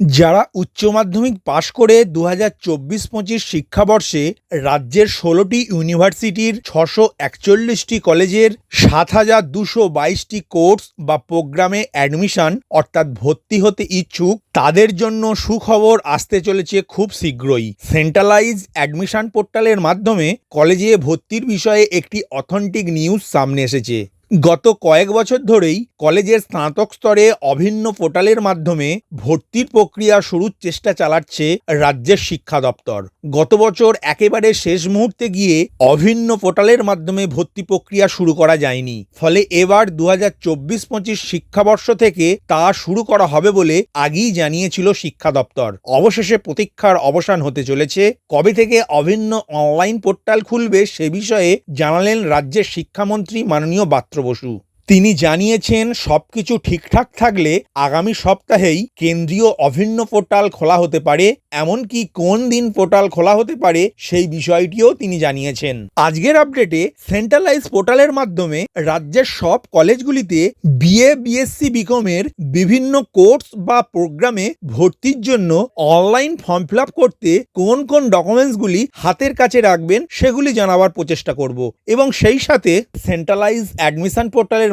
যারা উচ্চ মাধ্যমিক পাশ করে দু হাজার চব্বিশ পঁচিশ শিক্ষাবর্ষে রাজ্যের ষোলোটি ইউনিভার্সিটির ছশো একচল্লিশটি কলেজের সাত হাজার দুশো বাইশটি কোর্স বা প্রোগ্রামে অ্যাডমিশন অর্থাৎ ভর্তি হতে ইচ্ছুক, তাদের জন্য সুখবর আসতে চলেছে খুব শীঘ্রই। সেন্ট্রালাইজ অ্যাডমিশন পোর্টালের মাধ্যমে কলেজে ভর্তির বিষয়ে একটি অথেন্টিক নিউজ সামনে এসেছে। গত কয়েক বছর ধরেই কলেজের স্নাতক স্তরে অভিন্ন পোর্টালের মাধ্যমে ভর্তির প্রক্রিয়া শুরুর চেষ্টা চালাচ্ছে রাজ্যের শিক্ষা দপ্তর। গত বছর একেবারে শেষ মুহূর্তে গিয়ে অভিন্ন পোর্টালের মাধ্যমে ভর্তি প্রক্রিয়া শুরু করা যায়নি। ফলে এবার দু হাজার চব্বিশ পঁচিশ শিক্ষাবর্ষ থেকে তা শুরু করা হবে বলে আগেই জানিয়েছিল শিক্ষা দপ্তর। অবশেষে প্রতীক্ষার অবসান হতে চলেছে। কবে থেকে অভিন্ন অনলাইন পোর্টাল খুলবে সে বিষয়ে জানালেন রাজ্যের শিক্ষামন্ত্রী মাননীয় বাত্র বসু। তিনি জানিয়েছেন, সবকিছু ঠিকঠাক থাকলে আগামী সপ্তাহেই কেন্দ্রীয় অভিন্ন পোর্টাল খোলা হতে পারে, এমনকি কোন দিন পোর্টাল খোলা হতে পারে সেই বিষয়টিও তিনি জানিয়েছেন। আজকের আপডেটে সেন্ট্রালাইজ পোর্টালের মাধ্যমে রাজ্যের সব কলেজগুলিতে বিএ, বিএসসি, বিকমের বিভিন্ন কোর্স বা প্রোগ্রামে ভর্তির জন্য অনলাইন ফর্ম ফিল করতে কোন কোন ডকুমেন্টসগুলি হাতের কাছে রাখবেন সেগুলি জানাবার প্রচেষ্টা করব এবং সেই সাথে সেন্ট্রালাইজ অ্যাডমিশন পোর্টালের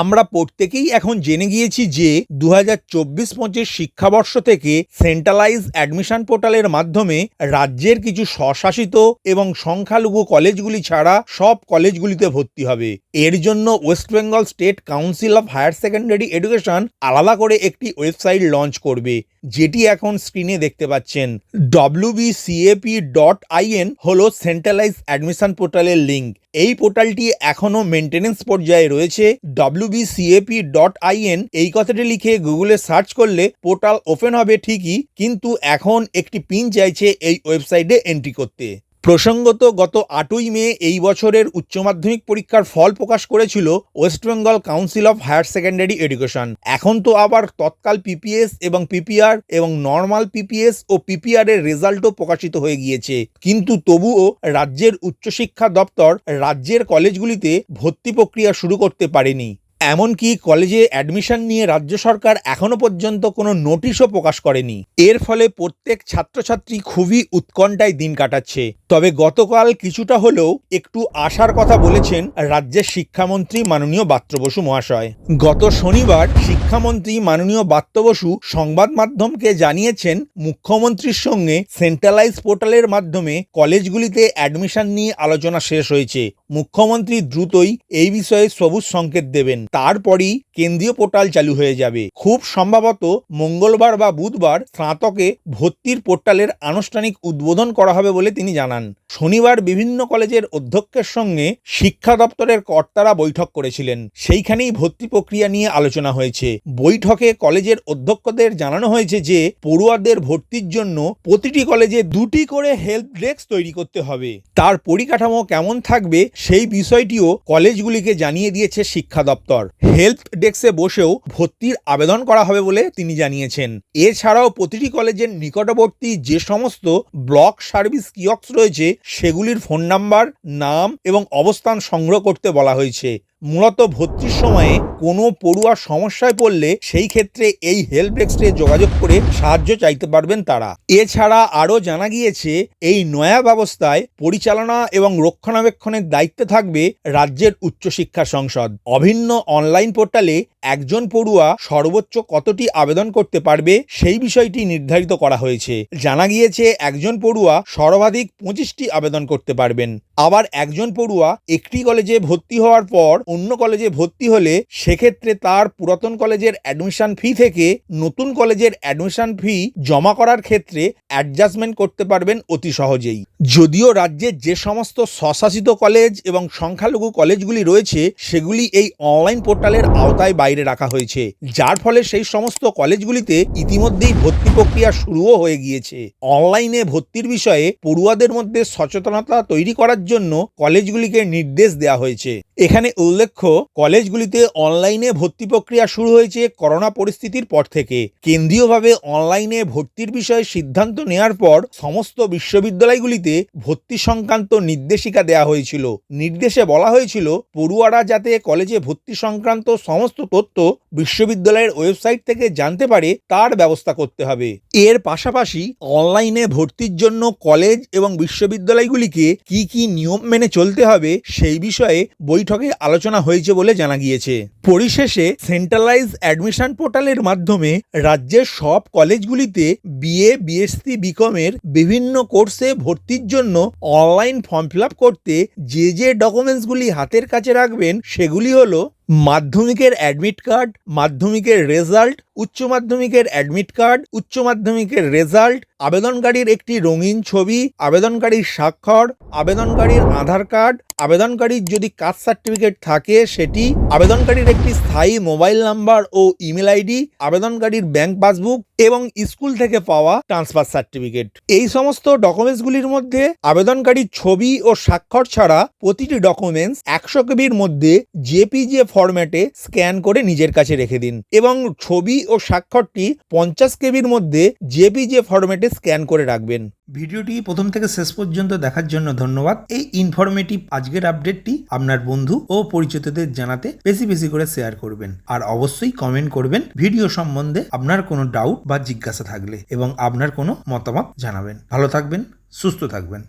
আমরা প্রত্যেকেই এখন জেনে গিয়েছি যে দু হাজার চব্বিশ পঁচিশ শিক্ষাবর্ষ থেকে সেন্ট্রালাইজ অ্যাডমিশন পোর্টালের মাধ্যমে রাজ্যের কিছু স্বশাসিত এবং সংখ্যালঘু কলেজগুলি ছাড়া সব কলেজগুলিতে ভর্তি হবে। এর জন্য West Bengal State Council of Higher Secondary Education আলাদা করে একটি ওয়েবসাইট লঞ্চ করবে, যেটি এখন স্ক্রিনে দেখতে পাচ্ছেন। ডব্লিউবিসিএপি ডট আইএন হল সেন্ট্রালাইজ অ্যাডমিশন পোর্টালের লিঙ্ক। এই পোর্টালটি এখনও মেনটেনেন্স পর্যায়ে রয়েছে। ডাব্লিউবিসিএপি ডট আইএন এই কথাটি লিখে গুগলে সার্চ করলে পোর্টাল ওপেন হবে ঠিকই, কিন্তু এখন একটি পিন চাইছে এই ওয়েবসাইটে এন্ট্রি করতে। প্রসঙ্গত গত আটই মে এই বছরের উচ্চ মাধ্যমিক পরীক্ষার ফল প্রকাশ করেছিল West Bengal Council of Higher Secondary Education. এখন তো আবার তৎকাল পিপিএস এবং পিপিআর এবং নর্মাল পিপিএস ও পিপিআর এর রেজাল্টও প্রকাশিত হয়ে গিয়েছে। কিন্তু তবুও রাজ্যের উচ্চশিক্ষা দপ্তর রাজ্যের কলেজগুলিতে ভর্তি প্রক্রিয়া শুরু করতে পারেনি। এমনকি কলেজে অ্যাডমিশন নিয়ে রাজ্য সরকার এখনও পর্যন্ত কোনো নোটিশও প্রকাশ করেনি। এর ফলে প্রত্যেক ছাত্রছাত্রী খুবই উৎকণ্ঠায় দিন কাটাচ্ছে। তবে গতকাল কিছুটা হলেও একটু আশার কথা বলেছেন রাজ্যের শিক্ষামন্ত্রী মাননীয় বাত্র বসু মহাশয়। গত শনিবার শিক্ষামন্ত্রী মাননীয় বাত্র বসু সংবাদ মাধ্যমকে জানিয়েছেন, মুখ্যমন্ত্রীর সঙ্গে সেন্ট্রালাইজ পোর্টালের মাধ্যমে কলেজগুলিতে অ্যাডমিশন নিয়ে আলোচনা শেষ হয়েছে। মুখ্যমন্ত্রী দ্রুতই এই বিষয়ে সবুজ সংকেত দেবেন। তারপরই কেন্দ্রীয় পোর্টাল চালু হয়ে যাবে। খুব সম্ভবত মঙ্গলবার বা বুধবার স্নাতকে ভর্তির পোর্টালের আনুষ্ঠানিক উদ্বোধন করা হবে বলে তিনি জানান। শনিবার বিভিন্ন কলেজের অধ্যক্ষের সঙ্গে শিক্ষা দপ্তরের কর্তারা বৈঠক করেছিলেন। সেইখানেই ভর্তি প্রক্রিয়া নিয়ে আলোচনা হয়েছে। বৈঠকে কলেজের অধ্যক্ষদের জানানো হয়েছে যে, পড়ুয়াদের ভর্তির জন্য প্রতিটি কলেজে দুটি করে হেল্প ডেস্ক তৈরি করতে হবে। তার পরিকাঠামো কেমন থাকবে সেই বিষয়টিও কলেজগুলিকে জানিয়ে দিয়েছে শিক্ষা দপ্তর। হেল্প ডেস্কে বসেও ভর্তির আবেদন করা হবে বলে তিনি জানিয়েছেন। এছাড়াও প্রতিটি কলেজের নিকটবর্তী যে সমস্ত ব্লক সার্ভিস কিয়ক্স রয়েছে, সেগুলির ফোন নাম্বার, নাম এবং অবস্থান সংগ্রহ করতে বলা হয়েছে। মূলত ভর্তির সময়ে কোনো পড়ুয়ার সমস্যায় পড়লে সেই ক্ষেত্রে এই হেল্প ডেস্কে যোগাযোগ করে সাহায্য চাইতে পারবেন তারা। এছাড়া আরও জানা গিয়েছে, এই নয়া ব্যবস্থায় পরিচালনা এবং রক্ষণাবেক্ষণের দায়িত্বে থাকবে রাজ্যের উচ্চশিক্ষা সংসদ। অভিন্ন অনলাইন পোর্টালে একজন পড়ুয়া সর্বোচ্চ কতটি আবেদন করতে পারবে সেই বিষয়টি নির্ধারিত করা হয়েছে। জানা গিয়েছে, একজন পড়ুয়া সর্বাধিক পঁচিশটি আবেদন করতে পারবেন। আবার একজন পড়ুয়া একটি কলেজে ভর্তি হওয়ার পর অন্য কলেজে ভর্তি হলে সেক্ষেত্রে তার পুরাতন কলেজের অ্যাডমিশন ফি থেকে নতুন কলেজের অ্যাডমিশন ফি জমা করার ক্ষেত্রে অ্যাডজাস্টমেন্ট করতে পারবেন অতি সহজেই। যদিও রাজ্যের যে সমস্ত স্বশাসিত কলেজ এবং সংখ্যালঘু কলেজগুলি রয়েছে, সেগুলি এই অনলাইন পোর্টালের আওতায় বাইরে রাখা হয়েছে, যার ফলে সেই সমস্ত কলেজগুলিতে ইতিমধ্যেই ভর্তি প্রক্রিয়া শুরুও হয়ে গিয়েছে। অনলাইনে ভর্তির বিষয়ে পড়ুয়াদের মধ্যে সচেতনতা তৈরি করার জন্য কলেজগুলিকে নির্দেশ দেওয়া হয়েছে। এখানে উল্লেখ্য, কলেজগুলিতে অনলাইনে ভর্তি প্রক্রিয়া শুরু হয়েছে করোনা পরিস্থিতির পর থেকে। কেন্দ্রীয়ভাবে অনলাইনে ভর্তির বিষয়ে সিদ্ধান্ত নেওয়ার পর সমস্ত বিশ্ববিদ্যালয়গুলিতে ভর্তি সংক্রান্ত নির্দেশিকা দেওয়া হয়েছিল। নির্দেশে বলা হয়েছিল, পড়ুয়ারা যাতে কলেজে ভর্তি সংক্রান্ত সমস্ত তথ্য বিশ্ববিদ্যালয়ের ওয়েবসাইট থেকে জানতে পারে, তার ব্যবস্থা করতে হবে। এর পাশাপাশি অনলাইনে ভর্তির জন্য কলেজ এবং বিশ্ববিদ্যালয়গুলিকে কি কি নিয়ম মেনে চলতে হবে, সেই বিষয়ে বৈঠকে আলোচনা হয়েছে বলে জানা গিয়েছে। পরিশেষে সেন্ট্রালাইজ অ্যাডমিশন পোর্টালের মাধ্যমে রাজ্যের সব কলেজগুলিতে বিএ, বিএসসি, বিকমের বিভিন্ন কোর্সে ভর্তির জন্য অনলাইন ফর্ম ফিল করতে যে যে ডকুমেন্টসগুলি হাতের কাছে রাখবেন, সেগুলি হলো মাধ্যমিকের অ্যাডমিট কার্ড মাধ্যমিকের রেজাল্ট উচ্চ মাধ্যমিকের অ্যাডমিট কার্ড উচ্চ মাধ্যমিকের রেজাল্ট আবেদনকারীর একটি রঙিন ছবি, আবেদনকারীর স্বাক্ষর, আবেদনকারীর আধার কার্ড আবেদনকারীর যদি কাস্ট সার্টিফিকেট থাকে সেটি, আবেদনকারীর একটি স্থায়ী মোবাইল নাম্বার ও ইমেল আইডি আবেদনকারীর ব্যাংক পাসবুক এবং স্কুল থেকে পাওয়া ট্রান্সফার সার্টিফিকেট এই সমস্ত ডকুমেন্টসগুলির মধ্যে আবেদনকারীর ছবি ও স্বাক্ষর ছাড়া প্রতিটি ডকুমেন্টস একশো কেবির মধ্যে জেপিজে ফরম্যাটে স্ক্যান করে নিজের কাছে রেখে দিন এবং ছবি ও স্বাক্ষরটি পঞ্চাশ কেবির মধ্যে জেপিজে ফরম্যাটে স্ক্যান করে রাখবেন। ভিডিওটি প্রথম থেকে শেষ পর্যন্ত দেখার জন্য ধন্যবাদ। এই ইনফরমেটিভ আজকের আপডেটটি আপনার বন্ধু ও পরিচিতদের জানাতে বেশি বেশি করে শেয়ার করবেন। আর অবশ্যই কমেন্ট করবেন। ভিডিও সম্বন্ধে আপনার কোনো ডাউট বা জিজ্ঞাসা থাকলে এবং আপনার কোনো মতামত জানাবেন। ভালো থাকবেন সুস্থ থাকবেন।